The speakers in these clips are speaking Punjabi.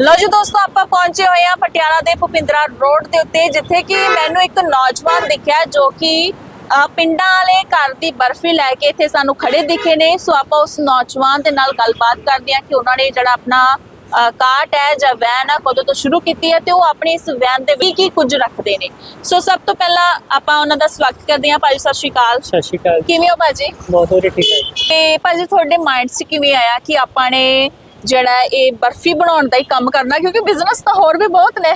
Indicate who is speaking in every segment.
Speaker 1: ਲੋ ਜੀ ਦੋਸਤੋ ਆਪਾਂ ਪਹੁੰਚੇ ਹੋਏ ਆ ਪਟਿਆਲਾ ਦੇ ਭੁਪਿੰਦਰਾ ਰੋਡ ਦੇ ਉੱਤੇ ਜਿੱਥੇ ਕਿ ਮੈਨੂੰ ਇੱਕ ਨੌਜਵਾਨ ਦਿਖਿਆ ਜੋ ਕਿ ਪਿੰਡਾਂ ਵਾਲੇ ਘਰ ਦੀ ਬਰਫੀ ਲੈ ਕੇ ਇੱਥੇ ਸਾਨੂੰ ਖੜੇ ਦਿਖੇ ਨੇ। ਸੋ ਆਪਾਂ ਉਸ ਨੌਜਵਾਨ ਦੇ ਨਾਲ ਗੱਲਬਾਤ ਕਰਦੇ ਆ ਕਿ ਉਹਨਾਂ ਨੇ ਜਿਹੜਾ ਆਪਣਾ ਅ, ਕਾਰਟ ਹੈ ਜਾਂ ਵੈਨ ਆ ਕਦੋਂ ਤੋਂ ਸ਼ੁਰੂ ਕੀਤੀ ਹੈ ਤੇ ਉਹ ਆਪਣੀ ਇਸ ਵੈਨ ਦੇ ਵੀ ਕੀ ਕੁਝ ਰੱਖਦੇ ਨੇ। ਸੋ ਸਭ ਤੋਂ ਪਹਿਲਾਂ ਆਪਾਂ ਉਹਨਾਂ ਦਾ ਸਵਾਗਤ ਕਰਦੇ ਹਾਂ। ਭਾਜੀ ਸਤਿ ਸ਼੍ਰੀ ਅਕਾਲ।
Speaker 2: ਸਤਿ ਸ਼੍ਰੀ ਅਕਾਲ
Speaker 1: ਕਿਵੇਂ ਹੋ ਭਾਜੀ?
Speaker 2: ਬਹੁਤ ਵਧੀਆ ਠੀਕ ਹੈ।
Speaker 1: ਤੇ ਭਾਜੀ ਤੁਹਾਡੇ ਮਾਈਂਡ 'ਚ ਕਿਵੇਂ ਆਇਆ ਕਿ ਆਪਾਂ ਨੇ ਜਿਹੜਾ ਇਹ ਬਰਫੀ ਬਣਾਉਣ ਦਾ ਹੀ ਕੰਮ ਕਰਨਾ ਕਿਉਂਕਿ ਬਿਜ਼ਨਸ ਤਾਂ ਹੋਰ ਵੀ ਬਹੁਤ ਨੇ।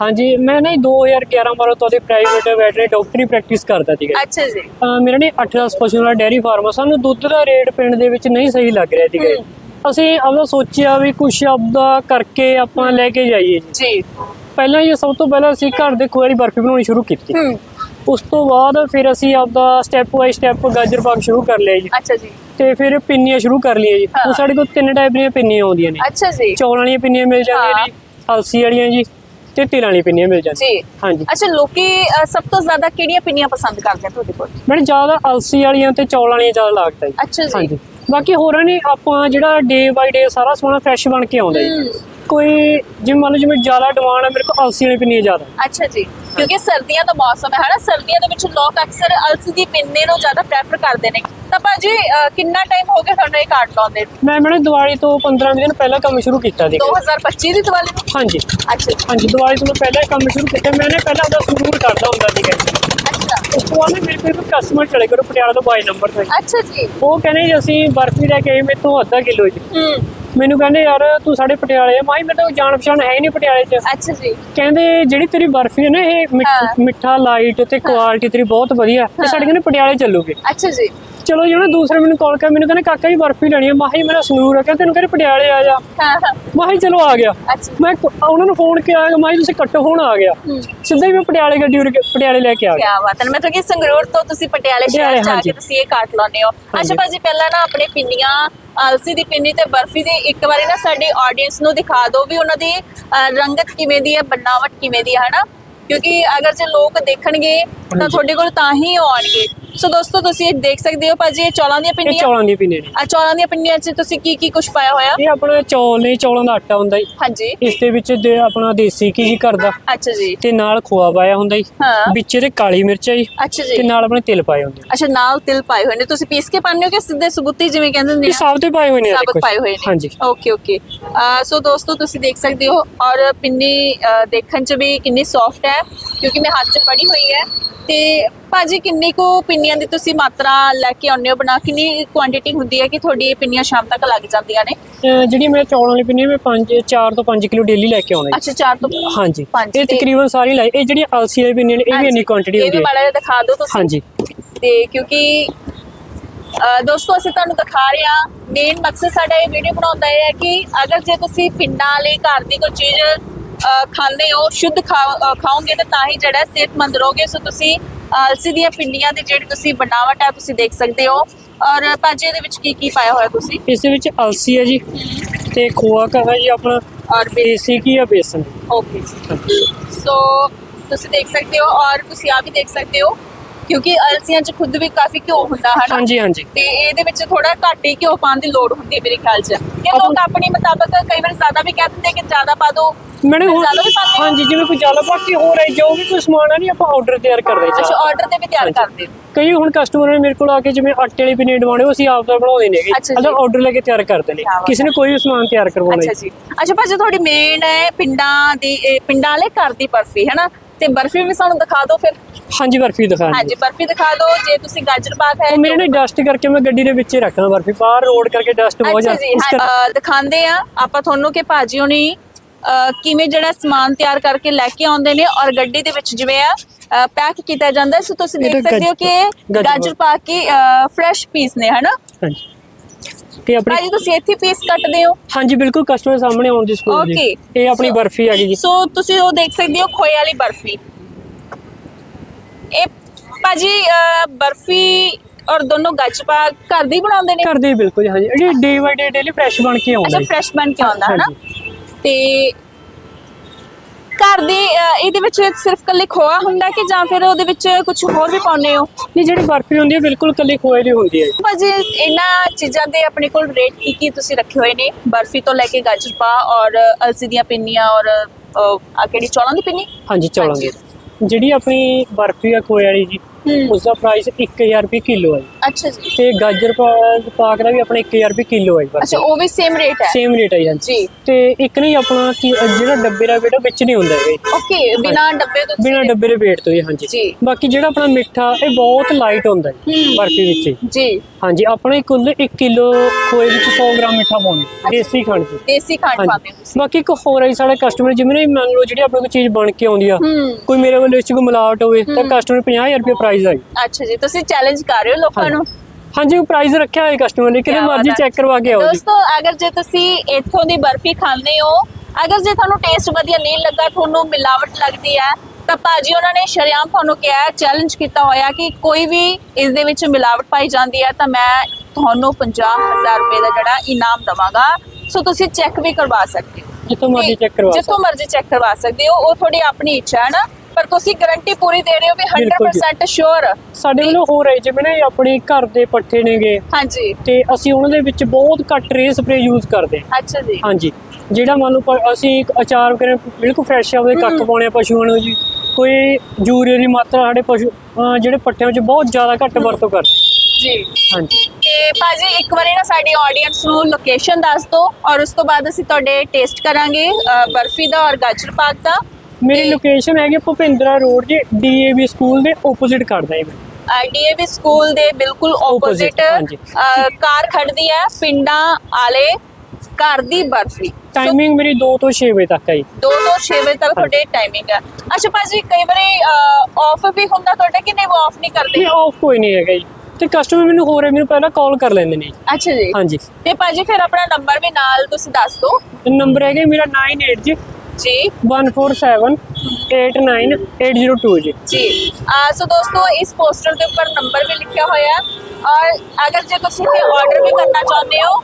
Speaker 2: ਹਾਂਜੀ ਮੈਂ ਨਾ 2011 ਬਾਰੇ ਤੋਂ ਪ੍ਰਾਈਵੇਟ ਵੈਟਰਨਰੀ ਡਾਕਟਰੀ ਪ੍ਰੈਕਟਿਸ ਕਰਦਾ ਸੀਗਾ।
Speaker 1: ਅੱਛਾ ਜੀ।
Speaker 2: ਮੇਰਾ ਨੇ 8-10 ਪਸ਼ੂਆਂ ਦਾ ਡੈਰੀ ਫਾਰਮ ਆ ਸਾਨੂੰ ਦੁੱਧ ਦਾ ਰੇਟ ਪਿੰਡ ਦੇ ਵਿੱਚ ਨਹੀਂ ਸਹੀ ਲੱਗ ਰਿਹਾ ਸੀਗਾ। ਅਸੀਂ ਆਪਦਾ ਸੋਚਿਆ ਵੀ ਕੁਛ ਆਪਦਾ ਕਰਕੇ ਆਪਾਂ ਲੈ ਕੇ ਜਾਈਏ ਜੀ। ਪਹਿਲਾਂ ਇਹ ਸਭ ਤੋਂ ਪਹਿਲਾਂ ਅਸੀਂ ਘਰ ਦੇ ਦੀ ਬਰਫੀ ਬਣਾਉਣੀ ਸ਼ੁਰੂ ਕੀਤੀ।
Speaker 1: ਹੂੰ।
Speaker 2: ਉਸ ਤੋਂ ਬਾਅਦ ਫਿਰ ਅਸੀਂ ਆਪਦਾ ਸਟੈਪ ਬਾਈ ਸਟੈਪ ਗਾਜਰ ਪਾਕ ਸ਼ੁਰੂ ਕਰ ਲਿਆ ਜੀ।
Speaker 1: ਅੱਛਾ ਜੀ।
Speaker 2: ਤੇ ਫਿਰ ਪਿੰਨੀਆਂ ਸ਼ੁਰੂ ਕਰ ਲਈਆਂ ਜੀ।
Speaker 1: ਹਾਂ।
Speaker 2: ਹੁਣ ਸਾਡੇ ਕੋਲ ਤਿੰਨ ਟਾਈਪ ਦੀਆਂ ਪਿੰਨੀਆਂ ਆਉਂਦੀਆਂ ਨੇ।
Speaker 1: ਅੱਛਾ ਜੀ।
Speaker 2: ਚੌਲਾਂ ਵਾਲੀਆਂ ਪਿੰਨੀਆਂ ਮਿਲ ਜਾਂਦੀਆਂ
Speaker 1: ਹਾਂ।
Speaker 2: ਨੇ ਅਲਸੀ ਵਾਲੀਆਂ ਜੀ ਤੇ ਤਿਲਾਂ ਵਾਲੀਆਂ ਪਿੰਨੀਆਂ ਮਿਲ ਜਾਂਦੀਆਂ।
Speaker 1: ਜੀ।
Speaker 2: ਹਾਂਜੀ।
Speaker 1: ਅੱਛਾ ਲੋਕੀ ਸਭ ਤੋਂ ਜ਼ਿਆਦਾ ਕਿਹੜੀਆਂ ਪਿੰਨੀਆਂ ਪਸੰਦ ਕਰਦੇ ਆ ਤੁਹਾਡੇ ਕੋਲ?
Speaker 2: ਮੈਨੂੰ ਜ਼ਿਆਦਾ ਅਲਸੀ ਵਾਲੀਆਂ ਤੇ ਚੌਲ ਵਾਲੀਆਂ ਜ਼ਿਆਦਾ ਲੱਗਦਾ ਜੀ।
Speaker 1: ਅੱਛਾ ਜੀ।
Speaker 2: ਹਾਂਜੀ। ਬਾਕੀ ਹੋਰਾਂ ਨੇ ਆਪਾਂ ਜਿਹੜਾ ਡੇ ਬਾਈ ਡੇ ਸਾਰਾ ਸਮਾਨ ਫਰੈਸ਼ ਬਣ ਕੇ ਆਉਂਦਾ ਜੀ। ਕੋਈ ਜਿਵੇਂ ਮੰਨ ਲਓ ਜਿਵੇਂ ਜ਼ਿਆਦਾ ਡਿਮਾਂਡ ਹੈ ਮੇਰੇ ਕੋਲ ਅਲਸੀ ਵਾਲੀ ਪਿੰਨੀਆਂ ਜ਼ਿਆਦਾ।
Speaker 1: ਅੱਛਾ ਜੀ। ਕਿਉਂਕਿ ਸਰਦੀਆਂ ਦਾ ਮੌਸਮ ਹੈ ਹਨਾ? ਸਰਦੀਆਂ ਦੇ ਵਿੱਚ ਲੋਕ ਅਕਸਰ ਅਲਸੀ ਦੀ ਪਿੰਨੇ ਨੂੰ ਜ਼ਿਆਦਾ ਪ੍ਰੈਫਰ ਕਰਦੇ ਨੇ। ਤਾਂ ਭਾਜੀ ਕਿੰਨਾ ਟਾਈਮ ਹੋ ਗਿਆ ਤੁਹਾਨੂੰ ਇਹ ਕਾਰਟ ਲਾਉਂਦੇ ਨੂੰ?
Speaker 2: ਮੈਂ ਮੈਨੂੰ ਦੀਵਾਲੀ ਤੋਂ 15 ਦਿਨ ਪਹਿਲਾਂ ਕੰਮ ਸ਼ੁਰੂ ਕੀਤਾ ਸੀ।
Speaker 1: 2025 ਦੀ ਦੀਵਾਲੀ ਨੂੰ?
Speaker 2: ਹਾਂਜੀ।
Speaker 1: ਅੱਛਾ ਜੀ।
Speaker 2: ਹਾਂਜੀ ਦੀਵਾਲੀ ਤੋਂ ਮੈਂ ਪਹਿਲਾਂ ਹੀ ਕੰਮ ਸ਼ੁਰੂ ਕੀਤਾ। ਮੈंने ਪਹਿਲਾਂ ਉਹਦਾ ਸ਼ੁਰੂ ਕਰਦਾ ਹੁੰਦਾ ਸੀਗਾ।
Speaker 1: ਅੱਛਾ।
Speaker 2: ਉਸ ਤੋਂ ਬਾਅਦ ਨਾ ਮੇਰੇ ਕੋਲ ਇੱਕ ਕਸਟਮਰ ਚਲੇ ਕਰੋ ਪਟਿਆਲਾ ਤੋਂ ਬਾਈ ਨੰਬਰ ਤੇ
Speaker 1: ਅੱਛਾ ਜੀ।
Speaker 2: ਉਹ ਕਹਿੰਦੇ ਜੀ ਅਸੀਂ ਬਰਫੀ ਲੈ ਕੇ ਆਏ ਮੇਰੇ ਤੋਂ ਅੱਧਾ ਕਿਲੋ ਜੀ।
Speaker 1: ਹੂੰ।
Speaker 2: ਮੈਨੂੰ ਕਹਿੰਦੇ ਯਾਰ ਤੂੰ ਸਾਡੇ ਪਟਿਆਲੇ ਆ। ਮਾਈ ਮੇਰੇ ਤੋਂ ਜਾਣ ਪਛਾਣ ਹੈ ਹੀ ਨਹੀਂ ਪਟਿਆਲੇ 'ਚ।
Speaker 1: ਅੱਛਾ ਜੀ।
Speaker 2: ਕਹਿੰਦੇ ਜਿਹੜੀ ਤੇਰੀ ਬਰਫੀ ਹੈ ਨਾ ਇਹ ਮਿੱਠ-
Speaker 1: ਹਾਂ।
Speaker 2: ਮਿੱਠਾ ਲਾਈਟ ਤੇ ਕੁਆਲਿਟੀ ਤੇਰੀ ਬਹੁਤ ਵਧੀਆ। ਤੇ ਸਾਡੇ ਕਹਿੰਦੇ ਪਟਿਆਲੇ ਚੱਲੂਗੇ।
Speaker 1: ਅੱਛਾ ਜੀ।
Speaker 2: ਚਲੋ ਜਿਹੜਾ ਦੂਸਰੇ ਮੈਨੂੰ ਕਾਲ ਕਰ ਮੈਨੂੰ ਕਹਿੰਦੇ ਕਾਕਾ ਜੀ ਬਰਫੀ ਲੈਣੀ ਹੈ ਮਾਹੀ ਮੇਰਾ ਸੰਗਰੂਰ ਹੈ ਕਹਿੰਦੇ ਤੈਨੂੰ ਕਹਿੰਦੇ ਪਟਿਆਲੇ ਆ ਜਾ?
Speaker 1: ਹਾਂ ਹਾਂ।
Speaker 2: ਮਾਹੀ ਚਲੋ ਆ ਗਿਆ। ਮੈਂ ਕ- ਉਹਨਾਂ ਨੂੰ ਫੋਨ ਕਿਹਾ ਕਿ ਮਾਹੀ ਤੁਸੀਂ ਕੱਟੋ ਹੁਣ ਆ ਗਿਆ। ਸਿੱਧਾ ਹੀ ਮੈਂ ਪਟਿਆਲੇ ਗੱਡੀ ਉਰ ਕੇ ਪਟਿਆਲੇ ਲੈ ਕੇ ਆ ਗਿਆ।
Speaker 1: ਕਿਆ ਬਾਤ ਹੈ। ਮਤਲਬ ਕਿ ਸੰਗਰੂਰ ਤੋਂ ਤੁਸੀਂ ਪਟਿਆਲੇ ਸ਼ਹਿਰ
Speaker 2: ਪਟਿਆਲੇ,
Speaker 1: ਚ ਆ ਕੇ। ਤੁਸੀਂ ਇਹ ਕਾਟ ਲਾਉਂਦੇ ਹੋ। ਅੱਛਾ। ਭਾਜੀ ਪਹਿਲਾਂ ਨਾ ਆਪਣੇ ਪਿੰਨੀਆਂ ਅਲਸੀ ਦੀ ਪਿੰਨੀ ਤੇ ਬਰਫੀ ਦੀ ਇੱਕ ਵਾਰੀ ਨਾ ਸਾਡੀ ਆਡੀਅנס ਨੂੰ ਦਿਖਾ ਦਿਓ ਵੀ ਉਹਨਾਂ ਦੀ ਅਹ, ਰੰਗਤ ਕਿਵੇਂ ਦੀ ਹੈ ਬਣਾਵਟ ਕਿਵੇਂ ਦੀ ਹੈ ਹਨਾ? ਕਿਉਂਕਿ ਅਗਰ ਜੇ ਲੋਕ ਦੇਖਣਗੇ ਤਾਂ। ਤੁਹਾਡੇ ਕੋਲ ਤਾਂ ਹੀ ਉਹ ਆਉਣਗੇ। ਸੋ ਦੋਸਤੋ ਤੁਸੀਂ ਇਹ ਦੇਖ ਸਕਦੇ ਹੋ ਭਾਜੀ ਇਹ ਚੌਲਾਂ ਦੀਆਂ
Speaker 2: ਇਹ
Speaker 1: ਪਿੰਨੀਆਂ
Speaker 2: ਚੌਲਾਂ ਦੀ ਪੀਨੇ ਨੇ।
Speaker 1: ਆ ਚੌਲਾਂ ਦੀਆਂ ਪਿੰਨੀਆਂ 'ਚ ਤੁਸੀਂ ਕੀ ਕੀ ਕੁਝ ਪਾਇਆ ਹੋਇਆ?
Speaker 2: ਇਹ ਆਪਣਾ ਚੌਲ ਨੇ ਚੌਲਾਂ ਦਾ ਆਟਾ ਹੁੰਦਾ ਜੀ।
Speaker 1: ਹਾਂਜੀ।
Speaker 2: ਇਸ ਦੇ ਵਿੱਚ ਦੇ ਆਪਣਾ ਦੇਸੀ ਘੀ ਕਰਦਾ
Speaker 1: ਅੱਛਾ ਜੀ।
Speaker 2: ਤੇ ਨਾਲ ਖੋਆ ਪਾਇਆ ਹੁੰਦਾ ਜੀ।
Speaker 1: ਹਾਂ।
Speaker 2: ਵਿੱਚ ਇਹਦੇ ਕਾਲੀ ਮਿਰਚ ਹੈ ਜੀ।
Speaker 1: ਅੱਛਾ
Speaker 2: ਤੇ
Speaker 1: ਜੀ
Speaker 2: ਨਾਲ ਆਪਣੇ ਤਿਲ ਪਾਏ ਹੁੰਦੇ
Speaker 1: ਅੱਛਾ ਨਾਲ ਤਿਲ ਪਾਏ ਹੋਏ ਨੇ। ਤੁਸੀਂ ਪੀਸ ਕੇ ਪਾਉਂਦੇ ਹੋ ਕਿ ਸਿੱਧੇ ਸਬੂਤੀ ਜਿਵੇਂ ਕਹਿੰਦੇ ਹੁੰਦੇ
Speaker 2: ਇਹ
Speaker 1: ਆ?
Speaker 2: ਸਾਬਤੇ ਪਾਏ ਹੋਏ ਨੇ
Speaker 1: ਸਾਬਤ
Speaker 2: ਕੁਛ।
Speaker 1: ਪਾਏ ਹੋਏ ਨੇ।
Speaker 2: ਹਾਂਜੀ।
Speaker 1: ਓਕੇ ਓਕੇ ਸੋ ਦੋਸਤੋ ਤੁਸੀਂ ਦੇਖ ਸਕਦੇ ਹੋ ਔਰ ਪਿੰਨੀ ਅਹ, ਦੇਖਣ ਚ ਵੀ ਕਿੰਨੀ ਸੌਫਟ ਹੈ ਕਿਉਂਕਿ ਮੈਂ ਹੱਥ 'ਚ ਫੜੀ ਹੋਈ ਹੈ। ਤੇ ਭਾਜੀ ਕਿੰਨੀ ਕੋ ਪਿੰਨੀਆਂ ਦੀ ਤੁਸੀਂ ਮਾਤਰਾ ਲੈ ਕੇ ਆਉਂਦੇ ਹੋ ਬਣਾ ਕਿੰਨੀ ਕੁਆਂਟੀਟੀ ਹੁੰਦੀ ਹੈ ਕਿ ਤੁਹਾਡੀ ਇਹ ਪਿੰਨੀਆਂ ਸ਼ਾਮ ਤੱਕ ਲੱਗ ਜਾਂਦੀਆਂ ਨੇ?
Speaker 2: ਅਹ ਜਿਹੜੀ ਮੈਂ ਚੌਲਾਂ ਵਾਲੀ ਪਿੰਨੀ ਮੈਂ 5 4 ਤੋਂ 5 ਕਿਲੋ ਡੇਲੀ ਲੈ ਕੇ ਆਉਂਦਾ ਜੀ
Speaker 1: ਅੱਛਾ ਚਾਰ ਤੋਂ
Speaker 2: ਹਾਂਜੀ।
Speaker 1: ਪੰਜ
Speaker 2: ਇਹ
Speaker 1: ਤੇ-
Speaker 2: ਤਕਰੀਬਨ ਸਾਰੀ ਲਾਈ ਇਹ ਜਿਹੜੀ ਅਲਸੀ ਵਾਲੀ ਪਿੰਨੀ ਨੇ ਇਹ ਵੀ ਇੰਨੀ ਕੁਆਂਟੀਟੀ
Speaker 1: ਇਹ
Speaker 2: ਹੁੰਦੀ ਹੈ।
Speaker 1: ਮਾੜਾ ਜਿਹਾ ਦਿਖਾ ਦਿਓ ਤੁਸੀਂ।
Speaker 2: ਹਾਂਜੀ।
Speaker 1: ਤੇ ਕਿਉਂਕਿ ਦੋਸਤੋ ਅਸੀਂ ਤੁਹਾਨੂੰ ਦਿਖਾ ਰਹੇ ਹਾਂ ਮੇਨ ਮਕਸਦ ਸਾਡਾ ਇਹ ਵੀਡੀਓ ਬਣਾਉਣ ਦਾ ਇਹ ਹੈ ਕਿ ਅਗਰ ਜੇ ਤੁਸੀਂ ਪਿੰਡਾਂ ਵਾਲੇ ਘਰ ਦੀ ਕੋਈ ਚੀਜ਼ ਖਾਂਦੇ ਹੋ ਸ਼ੁੱਧ ਖਾ- ਖਾਓਗੇ ਤਾਂ ਤਾਂ ਹੀ ਜਿਹੜਾ ਸਿਹਤਮੰਦ ਰਹੋਗੇ। ਸੋ ਤੁਸੀਂ ਅਲਸੀ ਦੀਆਂ ਪਿੰਡੀਆਂ ਦੀ ਜਿਹੜੀ ਤੁਸੀਂ ਬਣਾਵਟ ਹੈ ਤੁਸੀਂ ਦੇਖ ਸਕਦੇ ਹੋ। ਔਰ ਭਾਜੀ ਇਹਦੇ ਵਿੱਚ ਕੀ ਕੀ ਪਾਇਆ ਹੋਇਆ ਤੁਸੀਂ?
Speaker 2: ਇਸ ਦੇ ਵਿੱਚ ਅਲਸੀ ਹੈ ਜੀ ਤੇ ਖੋਆ ਕਾ ਹੈ ਜੀ ਆਪਣਾ।
Speaker 1: ਔਰ
Speaker 2: ਦੇਸੀ ਘੀ ਆ ਬੇਸਨ।
Speaker 1: ਓਕੇ ਸੋ ਤੁਸੀਂ ਦੇਖ ਸਕਦੇ ਹੋ ਔਰ ਤੁਸੀਂ ਆ ਵੀ ਦੇਖ ਸਕਦੇ ਹੋ। ਕਿਉਂਕਿ ਅਲਸੀਆਂ 'ਚ ਖੁਦ ਵੀ ਕਾਫੀ ਘਿਓ ਹੁੰਦਾ ਹੈ ਨਾ
Speaker 2: ਹਾਂਜੀ ਹਾਂਜੀ।
Speaker 1: ਤੇ ਇਹਦੇ ਵਿੱਚ ਥੋੜਾ ਘੱਟ ਹੀ ਘਿਓ ਪਾਉਣ ਦੀ ਲੋੜ ਹੁੰਦੀ ਹੈ ਮੇਰੇ ਖਿਆਲ 'ਚ। ਕਿ ਲੋਕ
Speaker 2: ਆਪਾਂ-
Speaker 1: ਆਪਣੀ ਮੁਤਾਬਕ ਕਈ ਵਾਰ ਜ਼ਿਆਦਾ ਵੀ ਕਹਿ ਦਿੰਦੇ ਕਿ ਜ਼ਿਆਦਾ ਪਾ ਦਿਓ।
Speaker 2: ਮੈਨੇ ਹੁਣ
Speaker 1: ਜ਼ਿਆਦਾ ਵੀ?
Speaker 2: ਹਾਂਜੀ ਜਿਵੇਂ ਕੋਈ ਜ਼ਿਆਦਾ ਬਾਕੀ ਹੋ ਰਿਹਾ ਜੋ ਵੀ ਕੋਈ ਸਮਾਨ ਹੈ ਨਹੀਂ ਆਪਾਂ ਆਰਡਰ ਤਿਆਰ ਕਰਦੇ
Speaker 1: ਅੱਛਾ
Speaker 2: ਜਾ
Speaker 1: ਆਰਡਰ ਤੇ ਵੀ ਤਿਆਰ। ਕਰਦੇ ਹੋ।
Speaker 2: ਕਈ ਹੁਣ ਕਸਟਮਰ ਨੇ ਮੇਰੇ ਕੋਲ ਆ ਕੇ ਜਿਵੇਂ ਆਟੇ ਵਾਲੀ ਪਿੰਨੀ ਡਿਮਾਂਡ ਉਹ ਅਸੀਂ ਆਪ ਦਾ ਬਣਾਉਂਦੇ ਨੇਗੇ
Speaker 1: ਅੱਛਾ।
Speaker 2: ਅਦਰ ਆਰਡਰ ਲੈ ਕੇ ਤਿਆਰ ਕਰਦੇ ਨੇ। ਕਿਸੇ ਨੇ ਕੋਈ ਵੀ ਸਮਾਨ ਤਿਆਰ ਕਰਵਾਉਣਾ
Speaker 1: ਅੱਛਾ ਜੀ। ਅੱਛਾ ਭਾਜੀ ਤੁਹਾਡੀ ਮੇਨ ਹੈ ਪਿੰਡਾਂ ਦੀ ਪਿੰਡਾਂ ਵਾਲੇ ਘਰ ਦੀ ਬਰਫੀ ਹੈ ਨਾ ਤੇ ਬਰਫੀ ਵੀ ਸਾਨੂੰ ਦਿਖਾ ਦਿਓ ਫਿਰ।
Speaker 2: ਹਾਂਜੀ ਬਰਫੀ ਦਿਖਾ ਦਿਓ।
Speaker 1: ਹਾਂਜੀ ਬਰਫੀ ਦਿਖਾ ਦਿਓ। ਜੇ ਤੁਸੀਂ ਗਾਜਰ ਪਾਕ ਹੈ
Speaker 2: ਉਹ ਮੇਰੇ ਨੇ ਡਸਟ ਕਰਕੇ ਮੈਂ ਗੱਡੀ ਦੇ ਵਿੱਚ ਹੀ ਰੱਖਣਾ ਬਰਫੀ। ਬਾਹਰ ਰੋਡ ਕਰਕੇ ਡਸਟ ਬਹੁਤ ਜ਼ਿਆਦਾ।
Speaker 1: ਦਿਖਾਉਂਦੇ ਆ। ਆਪਾਂ ਤੁਹਾਨੂੰ ਕਿ ਭਾਜੀ ਹੁਣੀ ਕਿਵੇਂ ਜਿਹੜਾ ਸਮਾਨ ਤਿਆਰ ਕਰਕੇ ਲੈ ਕੇ ਆਉਂਦੇ ਨੇ ਔਰ ਗੱਡੀ ਦੇ ਵਿੱਚ ਜਿਵੇਂ ਆ ਪੈਕ ਕੀਤਾ ਜਾਂਦਾ। ਸੋ ਤੁਸੀਂ ਦੇਖ ਸਕਦੇ ਹੋ ਕਿ
Speaker 2: ਗਾਜਰ-
Speaker 1: ਗਾਜਰ ਪਾ ਕੇ ਫਰੈਸ਼ ਪੀਸ ਨੇ ਹਨਾ?
Speaker 2: ਹਾਂਜੀ। ਤੇ ਆਪਣੀ
Speaker 1: ਭਾਜੀ ਤੁਸੀਂ ਇੱਥੇ ਪੀਸ ਕੱਟਦੇ ਹੋ?
Speaker 2: ਹਾਂਜੀ ਬਿਲਕੁਲ ਕਸਟਮਰ ਸਾਹਮਣੇ ਆਉਣ ਦੀ ਸਕੂਲ ਜੀ।
Speaker 1: Okay.
Speaker 2: ਇਹ ਆਪਣੀ
Speaker 1: So-
Speaker 2: ਬਰਫੀ ਹੈਗੀ ਜੀ।
Speaker 1: ਸੋ ਤੁਸੀਂ ਉਹ ਦੇਖ ਸਕਦੇ ਹੋ ਖੋਏ ਵਾਲੀ ਬਰਫੀ। ਇਹ ਭਾਜੀ ਅਹ, ਬਰਫੀ ਔਰ ਦੋਨੋਂ ਗਾਜਰ ਪਾ ਘਰ ਦੀ ਬਣਾਉਂਦੇ ਨੇ?
Speaker 2: ਕਰਦੇ ਬਿਲਕੁਲ ਜੀ, ਹਾਂਜੀ। ਇਹ ਡੇ ਬਾਈ ਡੇ ਡੇਲੀ ਫਰੈਸ਼ ਬਣ ਕੇ ਆਉਂਦਾ
Speaker 1: ਅੱਛਾ
Speaker 2: ਜੀ।
Speaker 1: ਫਰੈਸ਼ ਬਣ ਕੇ ਆਉਂਦਾ ਹਨਾ?
Speaker 2: ਹਾਂਜੀ।
Speaker 1: ਤੇ ਘਰ ਦੀ ਇਹਦੇ ਵਿੱਚ ਸਿਰਫ ਕੱਲੇ ਖੋਆ ਹੁੰਦਾ ਕਿ ਜਾਂ ਫਿਰ ਉਹਦੇ ਵਿੱਚ ਕੁਝ ਹੋਰ ਵੀ ਪਾਉਂਦੇ ਹੋ?
Speaker 2: ਨਹੀਂ ਜਿਹੜੀ ਬਰਫੀ ਹੁੰਦੀ ਹੈ ਬਿਲਕੁਲ ਕੱਲੀ ਖੋਏ ਦੀ ਹੁੰਦੀ ਹੈ
Speaker 1: ਭਾਜੀ ਇਹਨਾਂ ਚੀਜ਼ਾਂ ਦੇ ਆਪਣੇ ਕੋਲ ਰੇਟ ਕੀ ਕੀ ਤੁਸੀਂ ਰੱਖੇ ਹੋਏ ਨੇ? ਬਰਫੀ ਤੋਂ ਲੈ ਕੇ ਗਾਜਰ ਪਾ ਔਰ ਅਲਸੀ ਦੀਆਂ ਪਿੰਨੀਆਂ ਔਰ ਆਹ ਕਿਹੜੀ ਚੌਲਾਂ ਦੀ ਪਿੰਨੀ?
Speaker 2: ਹਾਂਜੀ ਚੌਲਾਂ ਦੀ। ਜਿਹੜੀ ਆਪਣੀ ਬਰਫੀ ਆ ਖੋਏ ਵਾਲੀ ਜੀ। ਉਸ ਦਾ ਪ੍ਰਾਈਸ 1000 ਰੁਪਏ ਕਿਲੋ ਹੈ।
Speaker 1: ਅੱਛਾ ਜੀ।
Speaker 2: ਤੇ ਗਾਜਰ ਪਾ- ਪਾਕ ਦਾ ਵੀ ਆਪਣਾ 1000 ਰੁਪਏ ਕਿਲੋ ਹੈ
Speaker 1: ਅੱਛਾ ਉਹ ਵੀ ਸੇਮ ਰੇਟ ਹੈ?
Speaker 2: ਸੇਮ ਰੇਟ ਹੈ ਜੀ ਹਾਂਜੀ।
Speaker 1: ਜੀ।
Speaker 2: ਤੇ ਇੱਕ ਨਹੀਂ ਆਪਣਾ ਕੀ- ਜਿਹੜਾ ਡੱਬੇ ਦਾ ਵੇਟ ਵਿੱਚ ਨਹੀਂ ਹੁੰਦਾ ਹੈਗਾ।
Speaker 1: ਓਕੇ ਬਿਨਾ ਡੱਬੇ ਤੋਂ
Speaker 2: ਬਿਨਾਂ ਡੱਬੇ ਦੇ ਵੇਟ ਤੋਂ ਜੀ ਹਾਂਜੀ।
Speaker 1: ਜੀ।
Speaker 2: ਬਾਕੀ ਜਿਹੜਾ ਆਪਣਾ ਮਿੱਠਾ ਇਹ ਬਹੁਤ ਲਾਈਟ ਹੁੰਦਾ ਹੈ
Speaker 1: ਹੂੰ।
Speaker 2: ਬਰਫੀ ਵਿੱਚ ਜੀ।
Speaker 1: ਜੀ।
Speaker 2: ਹਾਂਜੀ ਆਪਣੇ ਕੁੱਲ 1 ਕਿਲੋ ਖੋਏ ਵਿੱਚ 100 ਗ੍ਰਾਮ ਮਿੱਠਾ ਪਾਉਣੇ ਦੇਸੀ ਖੰਡ ਜੀ
Speaker 1: ਦੇਸੀ ਖੰਡ ਪਾਉਂਦੇ ਹੋ ਤੁਸੀਂ।
Speaker 2: ਬਾਕੀ ਇੱਕ ਹੋਰ ਹੈ ਜੀ ਸਾਡੇ ਕਸਟਮਰ ਜਿਵੇਂ ਨਾ ਮੰਨ ਲਓ ਜਿਹੜੀ ਆਪਣੇ ਕੋਲ ਚੀਜ਼ ਬਣ ਕੇ ਆਉਂਦੀ ਆ
Speaker 1: ਹੂੰ।
Speaker 2: ਕੋਈ ਮੇਰੇ ਵੱਲੋਂ ਇਸ 'ਚ ਕੋਈ ਮਿਲਾਵਟ ਹੋਵੇ ਤਾਂ ਕਸਟਮਰ 50000 ਰੁਪਏ ਪ੍ਰਾਈਸ ਆ ਜੀ
Speaker 1: ਅੱਛਾ ਜੀ ਤੁਸੀਂ ਚੈਲੰਜ ਕਰ ਰਹੇ ਹੋ ਲੋਕਾਂ ਨੂੰ?
Speaker 2: ਹਾਂਜੀ ਉਹ ਪ੍ਰਾਈਸ ਰੱਖਿਆ ਹੋਇਆ ਕਸਟਮਰ ਨੇ ਕਿਤੇ
Speaker 1: ਕਿਆ
Speaker 2: ਮਰਜ਼ੀ
Speaker 1: ਹੈ।
Speaker 2: ਚੈੱਕ ਕਰਵਾ ਕੇ ਆਓ ਜੀ।
Speaker 1: ਦੋਸਤੋ ਅਗਰ ਜੇ ਤੁਸੀਂ ਇੱਥੋਂ ਦੀ ਬਰਫੀ ਖਾਂਦੇ ਹੋ ਅਗਰ ਜੇ ਤੁਹਾਨੂੰ ਟੇਸਟ ਵਧੀਆ ਨਹੀਂ ਲੱਗਾ ਤੁਹਾਨੂੰ ਮਿਲਾਵਟ ਲੱਗਦੀ ਹੈ ਤਾਂ ਭਾਜੀ ਉਹਨਾਂ ਨੇ ਸ਼ਰਿਆਮ ਤੁਹਾਨੂੰ ਕਿਹਾ ਚੈਲੰਜ ਕੀਤਾ ਹੋਇਆ ਕਿ ਕੋਈ ਵੀ ਇਸ ਦੇ ਵਿੱਚ ਮਿਲਾਵਟ ਪਾਈ ਜਾਂਦੀ ਹੈ ਤਾਂ ਮੈਂ ਤੁਹਾਨੂੰ 50000 ਰੁਪਏ ਦਾ ਜਿਹੜਾ ਇਨਾਮ ਦਵਾਂਗਾ। ਸੋ ਤੁਸੀਂ ਚੈੱਕ ਵੀ ਕਰਵਾ ਸਕਦੇ ਹੋ।
Speaker 2: ਜਿੱਥੋਂ ਮਰਜ਼ੀ ਚੈੱਕ ਕਰਵਾ
Speaker 1: ਜਿੱਥੋਂ ਮਰਜ਼ੀ ਚੈੱਕ ਕਰਵਾ ਸਕਦੇ ਹੋ। ਉਹ ਤੁਹਾਡੀ ਆਪਣੀ ਇੱਛਾ ਹੈ ਨਾ। ਪਰ ਤੁਸੀਂ ਗਾਰੰਟੀ ਪੂਰੀ ਦੇ ਰਹੇ ਹੋ ਵੀ
Speaker 2: ਬਿਲਕੁਲ ਜੀ।
Speaker 1: 100% ਸ਼ੋਰ
Speaker 2: ਸਾਡੇ ਵੱਲੋਂ ਹੈ ਜਿਵੇਂ ਨਾ ਇਹ ਆਪਣੇ ਘਰ ਦੇ ਪੱਠੇ ਨੇਗੇ।
Speaker 1: ਹਾਂਜੀ।
Speaker 2: ਤੇ ਅਸੀਂ ਉਹਨਾਂ ਦੇ ਵਿੱਚ ਬਹੁਤ ਘੱਟ ਰੇ ਸਪਰੇ ਯੂਜ਼ ਕਰਦੇ ਹਾਂ।
Speaker 1: ਅੱਛਾ ਜੀ।
Speaker 2: ਹਾਂਜੀ। ਜਿਹੜਾ ਮੰਨ ਲਓ ਅਸੀਂ ਇੱਕ ਅਚਾਰ ਵਗੈਰਾ ਬਿਲਕੁਲ ਫਰੈਸ਼ ਆਪਦੇ ਕੱਖ ਪਾਉਣੇ ਆ ਪਸ਼ੂਆਂ ਨੂੰ ਜੀ। ਕੋਈ ਯੂਰੀਆ ਦੀ ਮਾਤਰਾ ਸਾਡੇ ਪਸ਼ੂ ਜਿਹੜੇ ਪੱਠਿਆਂ ਵਿੱਚ ਬਹੁਤ ਜ਼ਿਆਦਾ ਘੱਟ ਵਰਤੋਂ ਕਰਦੇ।
Speaker 1: ਜੀ।
Speaker 2: ਹਾਂਜੀ।
Speaker 1: ਤੇ ਭਾਜੀ ਇੱਕ ਵਾਰੀ ਨਾ ਸਾਡੀ ਆਡੀਅנס ਨੂੰ ਲੋਕੇਸ਼ਨ ਦੱਸ ਦਿਓ ਔਰ ਉਸ ਤੋਂ ਬਾਅਦ ਅਸੀਂ ਤੁਹਾਡੇ ਟੇਸਟ ਕਰਾਂਗੇ ਬਰਫੀ ਦਾ ਔਰ ਗਾਜਰ ਪਾਕ ਦਾ।
Speaker 2: ਮੇਰੀ ਲੋਕੇਸ਼ਨ ਹੈਗੀ ਭੁਪਿੰਦਰਾ ਰੋਡ ਜੀ ਡੀਏਵੀ ਸਕੂਲ ਦੇ ਆਪੋਜ਼ਿਟ ਕਰਦਾ ਜੀ ਮੈਂ।
Speaker 1: ਡੀਏਵੀ ਸਕੂਲ ਦੇ ਬਿਲਕੁਲ ਆਪੋਜ਼ਿਟ
Speaker 2: ਹਾਂਜੀ।
Speaker 1: ਕਾਰ ਖੜਦੀ ਹੈ ਪਿੰਡਾਂ ਆਲੇ ਘਰ ਦੀ ਬਰਫੀ
Speaker 2: ਟਾਈਮਿੰਗ ਮੇਰੀ 2 ਤੋਂ 6 ਵਜੇ ਤੱਕ ਹੈ ਜੀ।
Speaker 1: 2 ਤੋਂ 6 ਵਜੇ ਤੱਕ ਤੁਹਾਡੇ ਟਾਈਮਿੰਗ ਹੈ। ਅੱਛਾ ਭਾਜੀ ਕਈ ਵਾਰੀ ਆਫ ਵੀ ਹੁੰਦਾ ਤੁਹਾਡਾ ਕਿ ਨਹੀਂ ਆਫ ਨਹੀਂ ਕਰਦੇ?
Speaker 2: ਨਹੀਂ ਆਫ ਕੋਈ ਨਹੀਂ ਹੈਗਾ ਜੀ। ਤੇ ਕਸਟਮਰ ਮੈਨੂੰ ਹੋਰ ਹੈ ਮੈਨੂੰ ਪਹਿਲਾਂ ਕਾਲ ਕਰ ਲੈਂਦੇ ਨੇ ਜੀ।
Speaker 1: ਅੱਛਾ ਜੀ।
Speaker 2: ਹਾਂਜੀ।
Speaker 1: ਤੇ ਭਾਜੀ ਫਿਰ ਆਪਣਾ ਨੰਬਰ ਵੀ ਨਾਲ ਤੁਸੀਂ ਦੱਸ ਦਿਓ।
Speaker 2: ਨੰਬਰ ਹੈਗਾ ਮੇਰਾ 98 ਜੀ।
Speaker 1: ਜੀ।
Speaker 2: 147 89802 ਜੀ
Speaker 1: ਜੀ। ਆ ਸੋ ਦੋਸਤੋ ਇਸ ਪੋਸਟਰ ਦੇ ਉੱਪਰ ਨੰਬਰ ਵੀ ਲਿਖਿਆ ਹੋਇਆ ਔਰ ਅਗਰ ਜੇ ਤੁਸੀਂ ਇਹ ਆਰਡਰ ਵੀ ਕਰਨਾ ਚਾਹੁੰਦੇ ਹੋ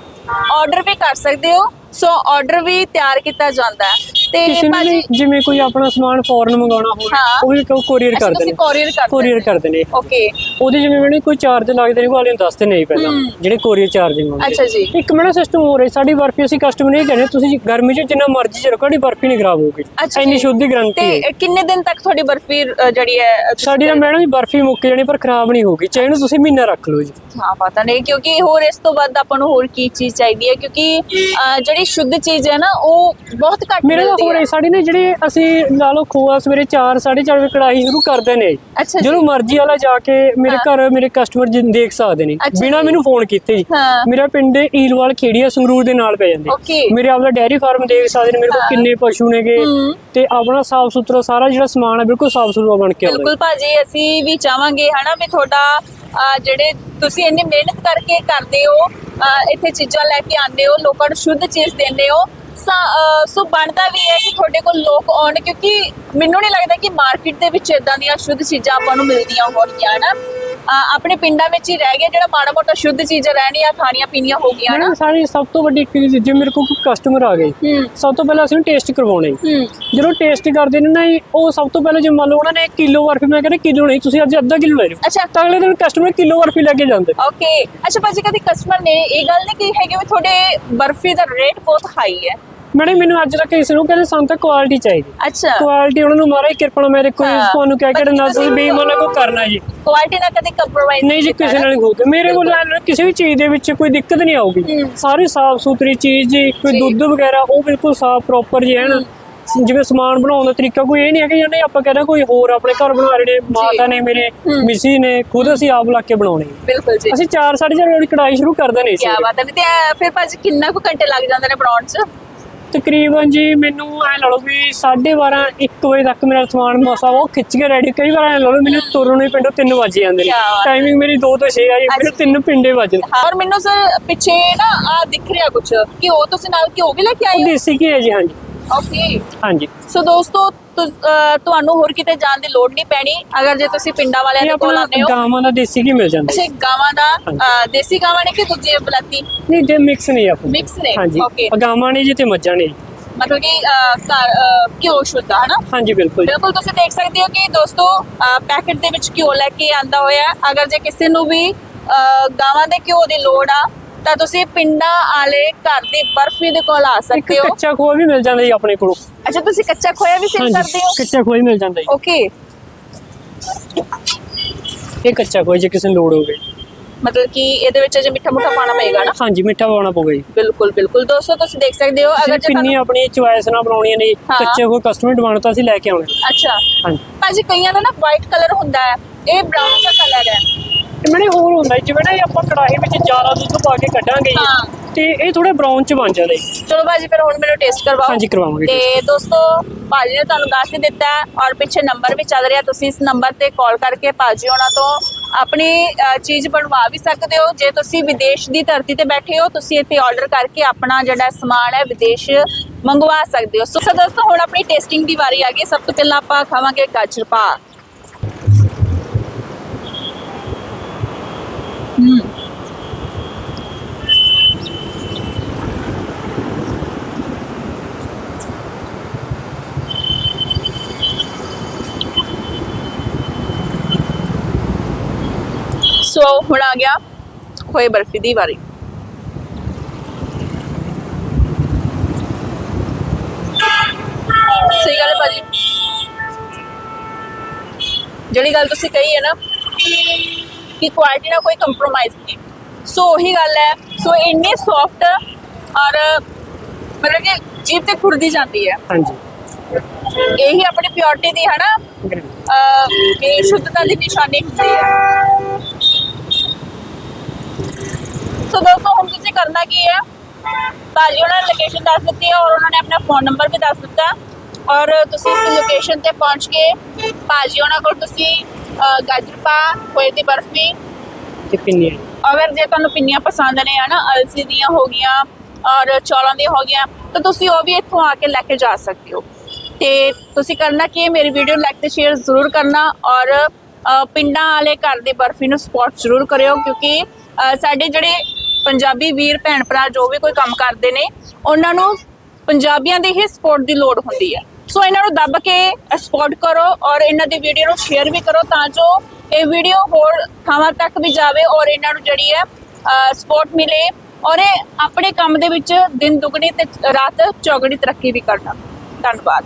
Speaker 1: ਆਰਡਰ ਵੀ ਕਰ ਸਕਦੇ ਹੋ। ਸੋ ਆਰਡਰ ਵੀ ਤਿਆਰ ਕੀਤਾ ਜਾਂਦਾ ਹੈ। ਤੇ
Speaker 2: ਕਿਸੇ ਨੇ
Speaker 1: ਭਾਜੀ
Speaker 2: ਵੀ ਜਿਵੇਂ ਕੋਈ ਆਪਣਾ ਸਮਾਨ ਫੋਰਨ ਮੰਗਾਉਣਾ ਹੋਵੇ
Speaker 1: ਹਾਂ।
Speaker 2: ਉਹ ਵੀ ਕੋਰੀਅਰ
Speaker 1: ਅੱਛਾ,
Speaker 2: ਕਰਦੇ
Speaker 1: ਤੁਸੀਂ
Speaker 2: ਨੇ।
Speaker 1: ਕੋਰੀਅਰ ਕਰਦੇ
Speaker 2: ਕੋਰੀਅਰ ਕਰਦੇ ਨੇ।
Speaker 1: ਓਕੇ
Speaker 2: ਉਹਦੇ ਜਿਵੇਂ ਮੈਨੂੰ ਕੋਈ ਚਾਰਜ ਲੱਗਦੇ ਨੇ ਉਹ ਵਾਲੇ ਨੂੰ ਦੱਸਦੇ ਨਹੀਂ ਪਹਿਲਾਂ। ਜਿਹੜੇ ਕੋਰੀਅਰ ਚਾਰਜਿੰਗ ਹੁੰਦੇ
Speaker 1: ਅੱਛਾ ਜੀ।
Speaker 2: ਇੱਕ ਮੇਰਾ ਸਿਸਟਮ ਹੋ ਰਿਹਾ ਸਾਡੀ ਬਰਫੀ ਅਸੀਂ ਕਸਟਮਰ ਨੂੰ ਇਹ ਕਹਿੰਦੇ ਤੁਸੀਂ ਗਰਮੀ 'ਚ ਜਿੰਨਾ ਮਰਜ਼ੀ ਚ ਰੱਖੋ ਤੁਹਾਡੀ ਬਰਫੀ ਨਹੀਂ ਖਰਾਬ ਹੋਊਗੀ ਇੰਨੀ। ਸ਼ੁੱਧ ਗਾਰੰਟੀ ਹੈ
Speaker 1: ਤੇ ਕਿੰਨੇ ਦਿਨ ਤੱਕ ਤੁਹਾਡੀ ਬਰਫੀ ਜਿਹੜੀ ਹੈ
Speaker 2: ਸਾਡੀ ਤਾਂ ਮੈਡਮ ਜੀ ਬਰਫੀ ਮੁੱਕ ਜਾਣੀ ਪਰ ਖਰਾਬ ਨਹੀਂ ਹੋਊਗੀ ਚਾਹੇ ਇਹਨੂੰ ਤੁਸੀਂ ਮਹੀਨਾ ਰੱਖ ਲਓ ਜੀ
Speaker 1: ਹਾਂ ਪਤਾ ਨਹੀਂ ਕਿਉਂਕਿ ਹੋਰ ਇਸ ਤੋਂ ਵੱਧ ਆਪਾਂ ਨੂੰ ਹੋਰ ਕੀ ਚੀਜ਼ ਚਾਹੀਦੀ ਹੈ ਕਿਉਂਕਿ ਜਿਹੜੀ ਸ਼ੁੱਧ ਚੀਜ਼ ਹੈ ਨਾ ਉਹ ਬਹੁਤ ਘੱਟ
Speaker 2: ਮੇਰੇ
Speaker 1: ਮਿਲਦੀ
Speaker 2: ਹੋ
Speaker 1: ਹੈ
Speaker 2: ਰਹੀ ਸਾਡੀ ਨੇ ਜਿਹੜੇ ਅਸੀਂ ਲਾ ਲਓ ਖੋਆ ਸਵੇਰੇ 4 4:30 ਵਜੇ ਕੜਾਈ ਸ਼ੁਰੂ ਕਰਦੇ ਨੇ। ਜਦੋਂ ਮਰਜ਼ੀ ਵਾਲਾ ਜਾ ਕੇ ਮੇਰੇ ਘਰ ਮੇਰੇ ਕਸਟਮਰ ਦੇਖ ਸਕਦੇ ਨੇ ਬਿਨਾ। ਮੈਨੂੰ ਫੋਨ ਕੀਤੇ ਜੀ। ਮੇਰਾ ਪਿੰਡ ਈਲਵਾਲ ਖੇੜੀਆ ਸੰਗਰੂਰ ਦੇ ਨਾਲ ਪੈ ਜਾਂਦੇ। ਮੇਰੇ ਆਪਦਾ ਡੈਰੀ ਫਾਰਮ ਦੇਖ ਸਕਦੇ ਨੇ ਮੇਰੇ ਕੋਲ। ਕਿੰਨੇ ਪਸ਼ੂ ਨੇਗੇ। ਤੇ ਆਪਣਾ ਸਾਫ਼ ਸੁਥਰਾ ਸਾਰਾ ਜਿਹੜਾ ਸਮਾਨ ਹੈ ਬਿਲਕੁਲ ਸਾਫ਼ ਸੁਥਰਾ ਬਣ ਕੇ ਆਉਂਦਾ
Speaker 1: ਬਿਲਕੁਲ ਭਾਜੀ ਅਸੀਂ ਵੀ ਚਾਹਾਂਗੇ ਹਨਾ ਵੀ ਤੁਹਾਡਾ ਜਿਹੜੇ ਤੁਸੀਂ ਇੰਨੀ ਮਿਹਨਤ ਕਰਕੇ ਕਰਦੇ ਹੋ ਇੱਥੇ ਚੀਜ਼ਾਂ ਲੈ ਕੇ ਆਉਂਦੇ ਹੋ ਲੋਕਾਂ ਨੂੰ ਸ਼ੁੱਧ ਚੀਜ਼ ਦਿੰਦੇ ਹੋ ਸਾ- ਬਣਦਾ ਵੀ ਹੈ ਕਿ ਤੁਹਾਡੇ ਕੋਲ ਲੋਕ ਆਉਣ ਕਿਉਂਕਿ ਮੈਨੂੰ ਨਹੀਂ ਲੱਗਦਾ ਕਿ ਮਾਰਕੀਟ ਦੇ ਵਿੱਚ ਇਦਾਂ ਦੀਆਂ ਸ਼ੁੱਧ ਚੀਜ਼ਾਂ ਆਪਾਂ ਨੂੰ ਮਿਲਦੀਆਂ ਹੋਣਗੀਆਂ ਅਹ, ਆਪਣੇ ਪਿੰਡਾਂ ਵਿੱਚ ਹੀ ਰਹਿ ਗਿਆ ਜਿਹੜਾ ਮਾੜਾ ਮੋਟਾ ਸ਼ੁੱਧ ਚੀਜ਼ਾਂ ਰਹਿਣੀਆਂ ਖਾਣੀਆਂ ਪੀਣੀਆਂ ਹੋ ਗਈਆਂ ਨਾ।
Speaker 2: ਸਾਡੀ ਸਭ ਤੋਂ ਵੱਡੀ ਇੱਕ ਚੀਜ਼ ਜੇ ਮੇਰੇ ਕੋਲ ਕਸਟਮਰ ਆ ਗਏ ਸਭ ਤੋਂ ਪਹਿਲਾਂ ਅਸੀਂ ਟੇਸਟ ਕਰਵਾਉਣਾ। ਜਦੋਂ ਟੇਸਟ ਕਰਦੇ ਨੇ ਨਾ ਉਹ ਸਭ ਤੋਂ ਪਹਿਲਾਂ ਜੇ ਮੰਨ ਲਓ ਉਹਨਾਂ ਨੇ ਕਿਲੋ ਬਰਫੀ ਮੈਂ ਕਹਿੰਦਾ ਕਿਲੋ ਨਹੀਂ ਤੁਸੀਂ ਅੱਜ ਅੱਧਾ ਕਿਲੋ ਲੈ ਜਾਓ
Speaker 1: ਅੱਛਾ।
Speaker 2: ਤਾਂ ਅਗਲੇ ਦਿਨ ਕਸਟਮਰ ਕਿਲੋ ਬਰਫੀ ਲੈ ਕੇ ਜਾਂਦੇ।
Speaker 1: ਓਕੇ ਅੱਛਾ ਭਾਜੀ ਕਦੀ ਕਸਟਮਰ ਨੇ ਇਹ ਗੱਲ ਨਹੀਂ ਕਹੀ ਹੈਗੀ ਵੀ ਤੁਹਾਡੇ ਬਰਫੀ ਦਾ ਰੇਟ ਬਹੁਤ ਹਾਈ ਹੈ?
Speaker 2: ਮੈਡਮ ਮੈਨੂੰ ਅੱਜ ਤੱਕ ਕਿਸੇ ਨੂੰ ਕਹਿੰਦੇ ਸਾਨੂੰ ਤਾਂ ਕੁਆਲਿਟੀ ਚਾਹੀਦੀ।
Speaker 1: ਅੱਛਾ।
Speaker 2: ਕੁਆਲਿਟੀ ਉਹਨਾਂ ਨੂੰ ਮਾਰਾ ਕਿਰਪਾ ਨਾਲ ਮੇਰੇ ਕੋਈ
Speaker 1: ਹਾਂ।
Speaker 2: ਤੁਹਾਨੂੰ ਕਹਿ ਕੇ ਨਾ ਤੁਸੀਂ ਬੇਈਮਾਨਾ ਕੋ ਕਰਨਾ ਜੀ।
Speaker 1: ਕੁਆਲਿਟੀ ਨਾਲ ਕਦੇ ਕੰਪਰੋਮਾਈਜ਼
Speaker 2: ਨਹੀਂ ਜੀ ਕਿਸੇ ਨਾਲ ਨਹੀਂ ਹੋਊਗਾ। ਮੇਰੇ ਕੋਲ ਐਂ ਨਾ ਕਿਸੇ ਵੀ ਚੀਜ਼ ਦੇ ਵਿੱਚ ਕੋਈ ਦਿੱਕਤ ਨਹੀਂ ਆਊਗੀ। ਸਾਰੀ ਸਾਫ਼ ਸੁਥਰੀ ਚੀਜ਼ ਜੀ ਕੋਈ। ਦੁੱਧ ਵਗੈਰਾ ਉਹ ਬਿਲਕੁਲ ਸਾਫ਼ ਪ੍ਰੋਪਰ ਜੀ ਹੈ। ਜਿਵੇਂ ਸਮਾਨ ਬਣਾਉਣ ਦਾ ਤਰੀਕਾ ਕੋਈ ਇਹ ਨਹੀਂ ਹੈ ਕਿ ਜਿਹਨੇ ਆਪਾਂ ਕਹਿੰਦਾ ਕੋਈ ਹੋਰ ਆਪਣੇ ਘਰ ਬਣਾ ਰਹੇ ਨੇ ਮਾਤਾ ਨੇ ਮੇਰੇ। ਮਿਸੀ ਨੇ ਖੁਦ ਅਸੀਂ ਆਪ ਲਾ ਕੇ ਬਣਾਉਣੇ।
Speaker 1: ਬਿਲਕੁਲ ਜੀ।
Speaker 2: ਅਸੀਂ 4 4:30 ਵਜੇ ਕੜਾਈ ਸ਼ੁਰੂ ਕਰਦੇ ਨੇ
Speaker 1: ਕੀ ਬਾਤ ਹੈ। ਤੇ ਇਹ ਫਿਰ ਭਾਜੀ ਕਿੰਨਾ ਕੁ ਘੰਟੇ ਲੱਗ ਜਾਂਦੇ ਨੇ ਬਣਾਉਣ ਚ?
Speaker 2: ਤਕਰੀਬਨ ਜੀ ਮੈਨੂੰ ਐ ਲਾ ਲਓ ਵੀ 12:30 1 ਵਜੇ ਤੱਕ ਮੇਰਾ ਸਮਾਨ ਮਸਾ ਉਹ ਖਿੱਚ ਕੇ ਰੈਡੀ ਕਈ ਵਾਰ ਐ ਲਾ ਲਓ ਮੈਨੂੰ ਤੁਰਨ ਨੂੰ ਹੀ ਪਿੰਡੋਂ 3 ਵਜੇ ਜਾਂਦੇ ਨੇ।
Speaker 1: ਕਿਆ ਬਾਤ ਹੈ।
Speaker 2: ਟਾਈਮਿੰਗ ਮੇਰੀ 2 ਤੋਂ 6 ਆ ਜੀ ਮੈਨੂੰ
Speaker 1: ਅੱਛਾ।
Speaker 2: 3 ਪਿੰਡੇ ਵੱਜਦੇ
Speaker 1: ਹਾਂ, ਔਰ ਮੈਨੂੰ ਸਰ ਪਿੱਛੇ ਨਾ ਆ ਦਿਖ ਰਿਹਾ ਕੁਝ ਕਿ ਉਹ ਤੁਸੀਂ ਨਾਲ ਘਿਓ ਵੀ ਲੈ ਕੇ ਆਏ
Speaker 2: ਉਹ ਦੇਸੀ ਕੀ ਹੈ ਜੀ ਹਾਂਜੀ।
Speaker 1: ਓਕੇ
Speaker 2: ਹਾਂਜੀ।
Speaker 1: ਸੋ ਦੋਸਤੋ ਤੁਹਾਨੂੰ ਹੋਰ ਕਿਤੇ ਜਾਣ ਦੀ ਲੋੜ ਨਹੀਂ ਪੈਣੀ। ਅਗਰ ਜੇ ਤੁਸੀਂ ਪਿੰਡਾਂ ਵਾਲਿਆਂ ਦੇ ਕੋਲ ਆਉਂਦੇ ਹੋ।
Speaker 2: ਗਾਵਾਂ ਦਾ ਦੇਸੀ ਕੀ ਮਿਲ ਜਾਂਦਾ।
Speaker 1: ਅੱਛਾ ਗਾਵਾਂ ਦਾ ਦੇਸੀ ਗਾਵਾਂ ਨੇ ਕਿ ਦੂਜੇ ਬਲੱਤੀ?
Speaker 2: ਨਹੀਂ ਜੇ ਮਿਕਸ ਨਹੀਂ ਆਪਾਂ
Speaker 1: ਮਿਕਸ ਨੇ?
Speaker 2: ਹਾਂਜੀ।
Speaker 1: ਓਕੇ
Speaker 2: ਗਾਵਾਂ ਨੇ ਜੀ ਤੇ ਮੱਝਾਂ ਨੇ।
Speaker 1: ਮਤਲਬ ਕਿ ਘਿਓ ਸ਼ੁੱਧ ਆ ਹਨਾ?
Speaker 2: ਹਾਂਜੀ ਬਿਲਕੁਲ।
Speaker 1: ਬਿਲਕੁਲ ਤੁਸੀਂ ਦੇਖ ਸਕਦੇ ਹੋ ਕਿ ਦੋਸਤੋ ਪੈਕੇਟ ਦੇ ਵਿੱਚ ਘਿਓ ਲੈ ਕੇ ਆਂਦਾ ਹੋਇਆ। ਹੈ। ਅਗਰ ਜੇ ਕਿਸੇ ਨੂੰ ਵੀ ਗਾਵਾਂ ਦੇ ਘਿਓ ਦੀ ਲੋੜ ਆ ਤਾਂ ਤੁਸੀਂ ਪਿੰਡਾਂ ਵਾਲੇ ਘਰ ਦੀ ਬਰਫੀ ਦੇ ਕੋਲ ਆ ਸਕਦੇ ਹੋ।
Speaker 2: ਕੱਚਾ ਖੋਆ ਵੀ ਮਿਲ ਜਾਂਦਾ ਜੀ ਆਪਣੇ ਕੋਲੋਂ।
Speaker 1: ਅੱਛਾ ਤੁਸੀਂ ਕੱਚਾ ਖੋਇਆ ਵੀ ਸੇਲ ਕਰਦੇ ਹੋ?
Speaker 2: ਕੱਚਾ ਹੀ ਮਿਲ ਜਾਂਦਾ ਜੀ।
Speaker 1: ਓਕੇ
Speaker 2: ਇਹ ਕੱਚਾ ਖੋਆ ਜੇ ਕਿਸੇ ਨੂੰ ਲੋੜ ਹੋਵੇ।
Speaker 1: ਮਤਲਬ ਕਿ ਇਹਦੇ ਵਿੱਚ ਅਜੇ ਮਿੱਠਾ ਮੁੱਠਾ ਪਾਣਾ ਪਏਗਾ ਨਾ?
Speaker 2: ਹਾਂਜੀ ਮਿੱਠਾ ਪਾਉਣਾ ਪਊਗਾ ਜੀ।
Speaker 1: ਬਿਲਕੁਲ ਬਿਲਕੁਲ। ਦੋਸਤੋ ਤੁਸੀਂ ਦੇਖ ਸਕਦੇ ਹੋ ਅਗਰ ਜੇ
Speaker 2: ਪਿੰਨੀ
Speaker 1: ਤੁਹਾਨੂੰ
Speaker 2: ਆਪਣੀ ਚੁਆਇਸ ਨਾਲ ਬਣਾਉਣੀਆਂ ਨੇ ਜੀ।
Speaker 1: ਹਾਂ।
Speaker 2: ਕੱਚੇ ਖੋਆ ਕਸਟਮਰ ਡਿਮਾਂਡ ਤਾਂ ਅਸੀਂ ਲੈ ਕੇ ਆਉਣੇ
Speaker 1: ਅੱਛਾ।
Speaker 2: ਹਾਂਜੀ।
Speaker 1: ਭਾਜੀ ਕਈਆਂ ਦਾ ਨਾ ਵਾਈਟ ਕਲਰ ਹੁੰਦਾ ਹੈ। ਇਹ ਬ੍ਰਾਊਨ ਜਿਹਾ ਕਲਰ ਹੈ।
Speaker 2: ਤੇ ਮੈਨੇ ਹੋਰ ਹੁੰਦਾ ਜਿਵੇਂ ਨਾ ਇਹ ਆਪਾਂ ਕੜਾਹੀ ਵਿੱਚ ਜ਼ਿਆਦਾ ਦੁੱਧ ਪਾ ਕੇ ਕੱਢਾਂਗੇ
Speaker 1: ਹਾਂ।
Speaker 2: ਤੇ ਇਹ ਥੋੜਾ ਬਰਾਊਨ ਚ ਬਣ ਜਾਂਦਾ
Speaker 1: ਚਲੋ ਭਾਜੀ ਫਿਰ ਹੁਣ ਮੈਨੂੰ ਟੇਸਟ ਕਰਵਾਓ।
Speaker 2: ਹਾਂਜੀ, ਕਰਵਾਵਾਂਗੇ
Speaker 1: ਤੇ ਦੋਸਤੋ ਭਾਜੀ ਨੇ ਤੁਹਾਨੂੰ ਦੱਸ ਹੀ ਦਿੱਤਾ ਹੈ ਔਰ ਪਿੱਛੇ ਨੰਬਰ ਵੀ ਚੱਲ ਰਿਹਾ ਤੁਸੀਂ ਇਸ ਨੰਬਰ ਤੇ ਕਾਲ ਕਰਕੇ ਭਾਜੀ ਉਹਨਾਂ ਤੋਂ ਆਪਣੀ ਅ, ਚੀਜ਼ ਬਣਵਾ ਵੀ ਸਕਦੇ ਹੋ। ਜੇ ਤੁਸੀਂ ਵਿਦੇਸ਼ ਦੀ ਧਰਤੀ ਤੇ ਬੈਠੇ ਹੋ ਤੁਸੀਂ ਇੱਥੇ ਆਰਡਰ ਕਰਕੇ ਆਪਣਾ ਜਿਹੜਾ ਸਮਾਨ ਹੈ ਵਿਦੇਸ਼ ਮੰਗਵਾ ਸਕਦੇ ਹੋ। ਸੋ ਦੋਸਤੋ ਹੁਣ ਆਪਣੀ ਟੇਸਟਿੰਗ ਦੀ ਵਾਰੀ ਆ ਗਈ। ਸਭ ਤੋਂ ਪਹਿਲਾਂ ਆਪਾਂ ਖਾਵਾਂਗੇ ਗਾਜਰ ਪਾਕ। ਸੋ ਹੁਣ ਆ ਗਿਆ ਖੋਏ ਬਰਫੀ ਦੀ ਵਾਰੀ। ਸਹੀ ਗੱਲ ਹੈ ਭਾਜੀ। ਜਿਹੜੀ ਗੱਲ ਤੁਸੀਂ ਕਹੀ ਹੈ ਨਾ ਕਿ ਕੁਆਲਿਟੀ ਨਾਲ ਕੋਈ ਕੰਪਰੋਮਾਈਜ਼ ਨਹੀਂ। ਸੋ ਉਹੀ ਗੱਲ ਹੈ। ਸੋ ਇੰਨੀ ਸੌਫਟ ਔਰ ਮਤਲਬ ਕਿ ਜੀਭ ਤੇ ਖੁਰਦੀ ਜਾਂਦੀ ਹੈ।
Speaker 2: ਹਾਂਜੀ।
Speaker 1: ਇਹੀ ਆਪਣੀ ਪਿਓਰਿਟੀ ਦੀ ਹੈ ਨਾ ਅਹ, ਕਿ ਸ਼ੁੱਧਤਾ ਦੀ ਨਿਸ਼ਾਨੀ ਹੁੰਦੀ ਹੈ। ਸੋ ਦੋਸਤੋ ਹੁਣ ਤੁਸੀਂ ਕਰਨਾ ਕੀ ਹੈ ਭਾਜੀ ਉਹਨਾਂ ਨੇ ਲੋਕੇਸ਼ਨ ਦੱਸ ਦਿੱਤੀ ਹੈ ਔਰ ਉਹਨਾਂ ਨੇ ਆਪਣਾ ਫੋਨ ਨੰਬਰ ਵੀ ਦੱਸ ਦਿੱਤਾ। ਔਰ ਤੁਸੀਂ ਇਸ ਲੋਕੇਸ਼ਨ ਤੇ ਪਹੁੰਚ ਕੇ ਭਾਜੀ ਉਹਨਾਂ ਕੋਲ ਤੁਸੀਂ ਅਹ, ਗਾਜਰ ਪਾ ਖੋਏ ਦੀ ਬਰਫੀ
Speaker 2: ਤੇ ਪਿੰਨੀ
Speaker 1: ਅਗਰ ਜੇ ਤੁਹਾਨੂੰ ਪਿੰਨੀਆਂ ਪਸੰਦ ਨੇ ਹਨਾ ਅਲਸੀ ਦੀਆਂ ਹੋ ਗਈਆਂ ਔਰ ਚੌਲਾਂ ਦੀਆਂ ਹੋ ਗਈਆਂ ਤਾਂ ਤੁਸੀਂ ਉਹ ਵੀ ਇੱਥੋਂ ਆ ਕੇ ਲੈ ਕੇ ਜਾ ਸਕਦੇ ਹੋ। ਤੇ ਤੁਸੀਂ ਕਰਨਾ ਕੀ ਹੈ ਮੇਰੀ ਵੀਡੀਓ ਲਾਈਕ ਤੇ ਸ਼ੇਅਰ ਜ਼ਰੂਰ ਕਰਨਾ ਔਰ ਪਿੰਡਾਂ ਵਾਲੇ ਘਰ ਦੀ ਬਰਫੀ ਨੂੰ ਸਪੋਰਟ ਜ਼ਰੂਰ ਕਰਿਓ ਕਿਉਂਕਿ ਸਾਡੇ ਜਿਹੜੇ ਪੰਜਾਬੀ ਵੀਰ, ਭੈਣ, ਭਰਾ ਜੋ ਵੀ ਕੋਈ ਕੰਮ ਕਰਦੇ ਨੇ, ਉਹਨਾਂ ਨੂੰ ਪੰਜਾਬੀਆਂ ਦੀ ਹੀ ਸਪੋਰਟ ਦੀ ਲੋੜ ਹੁੰਦੀ ਹੈ। ਸੋ ਇਹਨਾਂ ਨੂੰ ਦੱਬ ਕੇ ਸਪੋਰਟ ਕਰੋ ਔਰ ਇਹਨਾਂ ਦੀ ਵੀਡੀਓ ਨੂੰ ਸ਼ੇਅਰ ਵੀ ਕਰੋ ਤਾਂ ਜੋ ਇਹ ਵੀਡੀਓ ਹੋਰ ਥਾਵਾਂ ਤੱਕ ਵੀ ਜਾਵੇ ਔਰ ਇਹਨਾਂ ਨੂੰ ਜਿਹੜੀ ਹੈ ਸਪੋਰਟ ਮਿਲੇ ਔਰ ਇਹ ਆਪਣੇ ਕੰਮ ਦੇ ਵਿੱਚ ਦਿਨ ਦੁਗਣੀ ਤੇ ਰਾਤ ਚੌਗਣੀ ਤਰੱਕੀ ਵੀ ਕਰਨਾ। ਧੰਨਵਾਦ।